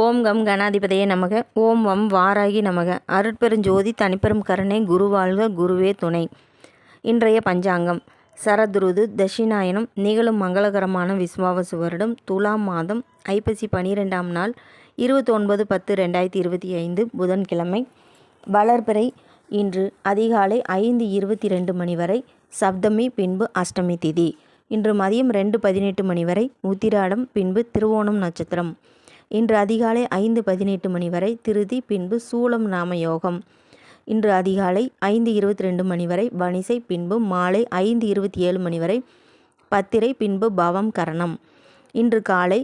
ஓம் come கணாதிபதியே நமக. ஓம் வம் வாராகி நமக. அருட்பெருஞ்சோதி தனிப்பெரும் கருணை குருவாழ்க குருவே துணை. இன்றைய பஞ்சாங்கம். சரதுருது தட்சிணாயனம் நிகழும் மங்களகரமான விஸ்வாவசு வருடம் துலாம் மாதம் ஐப்பசி பனிரெண்டாம் நாள் இருபத்தொன்பது பத்து ரெண்டாயிரத்தி இருபத்தி ஐந்து புதன்கிழமை. வளர்பிறை இன்று அதிகாலை ஐந்து இருபத்தி ரெண்டு மணி வரை சப்தமி பின்பு அஷ்டமி திதி. இன்று மதியம் ரெண்டு பதினெட்டு மணி வரை உத்திராடம் பின்பு திருவோணம் நட்சத்திரம். இன்று அதிகாலை ஐந்து பதினெட்டு மணி வரை திருதி பின்பு சூலம் நாம யோகம் இன்று அதிகாலை ஐந்து இருபத்தி ரெண்டு மணி வரை வனிசை பின்பு மாலை ஐந்து இருபத்தி ஏழு மணி வரை பத்திரை பின்பு பவம் கரணம். இன்று காலை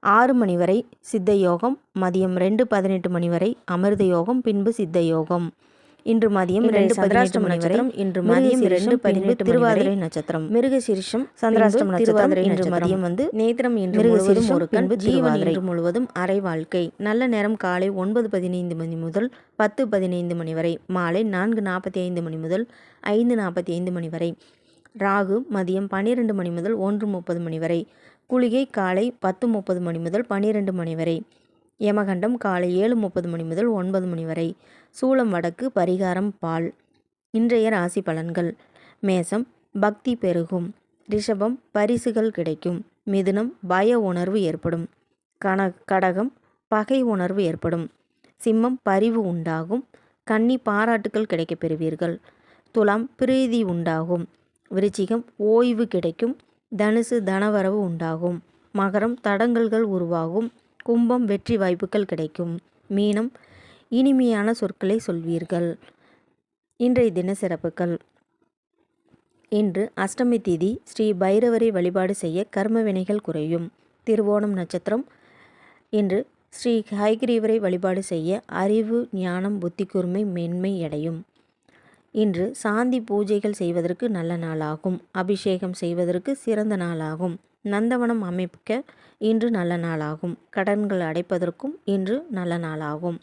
ஆறு மணி வரை சித்த யோகம் மதியம் ரெண்டு பதினெட்டு மணி வரை அமிர்த யோகம் பின்பு சித்த யோகம் இன்று மதியம் ரெண்டு பதினெட்டு மணி வரை இன்று மதியம் ரெண்டு பதினெட்டு திருவாதிரை நட்சத்திரம். மிருக சிரிஷம் சந்திராஷ்டம் திருவாதிரை இன்று மதியம் வந்து நேத்திரம் இன்று முழுவதும் ஒரு கண் ஜீவன் முழுவதும் அரை வாழ்க்கை. நல்ல நேரம் காலை ஒன்பது பதினைந்து மணி முதல் பத்து பதினைந்து மணி வரை மாலை நான்கு நாற்பத்தி ஐந்து மணி முதல் ஐந்து நாற்பத்தி ஐந்து மணி வரை ராகு மதியம் பன்னிரெண்டு மணி முதல் ஒன்று முப்பது மணி வரை குளிகை காலை பத்து முப்பது மணி முதல் பன்னிரெண்டு மணி வரை யமகண்டம் காலை ஏழு முப்பது மணி முதல் ஒன்பது மணி வரை. சூளம் வடக்கு பரிகாரம் பால். இன்றைய ராசி பலன்கள். மேசம் பக்தி பெருகும். ரிஷபம் பரிசுகள் கிடைக்கும். மிதுனம் பய உணர்வு ஏற்படும். கன கடகம் பகை உணர்வு ஏற்படும். சிம்மம் பரிவு உண்டாகும். கன்னி பாராட்டுக்கள் கிடைக்கப் பெறுவீர்கள். துலாம் பிரீதி உண்டாகும். விருச்சிகம் ஓய்வு கிடைக்கும். தனுசு தனவரவு உண்டாகும். மகரம் தடங்கல்கள் உருவாகும். கும்பம் வெற்றி வாய்ப்புகள் கிடைக்கும். மீனம் இனிமையான சொற்களை சொல்வீர்கள். இன்றைய தின சிறப்புகள். இன்று அஷ்டமி திதி ஸ்ரீ பைரவரை வழிபாடு செய்ய கர்ம வினைகள் குறையும். திருவோணம் நட்சத்திரம். இன்று ஸ்ரீ ஹைகிரீவரை வழிபாடு செய்ய அறிவு ஞானம் புத்தி கூர்மை மென்மை அடையும் இன்று சாந்தி பூஜைகள் செய்வதற்கு நல்ல நாளாகும். அபிஷேகம் செய்வதற்கு சிறந்த நாளாகும். நந்தவனம் அமைக்க இன்று நல்ல நாளாகும். கடன்கள் அடைப்பதற்கும் இன்று நல்ல நாளாகும்.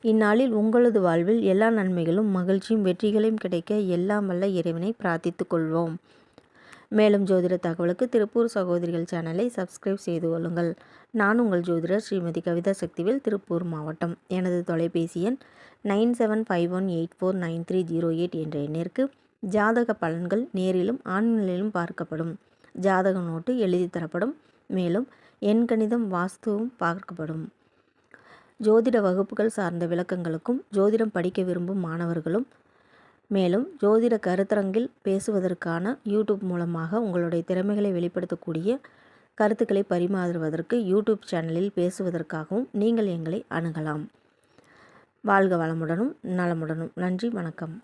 இந்நாளில் உங்களது வாழ்வில் எல்லா நன்மைகளும் மகிழ்ச்சியும் வெற்றிகளையும் கிடைக்க எல்லாம் வல்ல இறைவனை பிரார்த்தித்துக் கொள்வோம். மேலும் ஜோதிட தகவலுக்கு திருப்பூர் சகோதரிகள் சேனலை சப்ஸ்கிரைப் செய்து கொள்ளுங்கள். நான் உங்கள் ஜோதிடர் ஸ்ரீமதி கவிதா சக்திவேல் திருப்பூர் மாவட்டம். எனது தொலைபேசி எண் nine seven five one eight four nine three zero eight என்ற எண்ணிற்கு ஜாதக பலன்கள் நேரிலும் ஆன்லைனிலும் பார்க்கப்படும். ஜாதக நோட்டு எழுதி தரப்படும். மேலும் எண்கணிதம் வாஸ்துவும் பார்க்கப்படும். ஜோதிட வகுப்புகள் சார்ந்த விளக்கங்களுக்கும் ஜோதிடம் படிக்க விரும்பும் மாணவர்களும் மேலும் ஜோதிட கருத்தரங்கில் பேசுவதற்கான யூடியூப் மூலமாக உங்களுடைய திறமைகளை வெளிப்படுத்தக்கூடிய கருத்துக்களை பரிமாறுவதற்கு யூடியூப் சேனலில் பேசுவதற்காகவும் நீங்கள் எங்களை அணுகலாம். வாழ்க வளமுடனும் நலமுடனும். நன்றி வணக்கம்.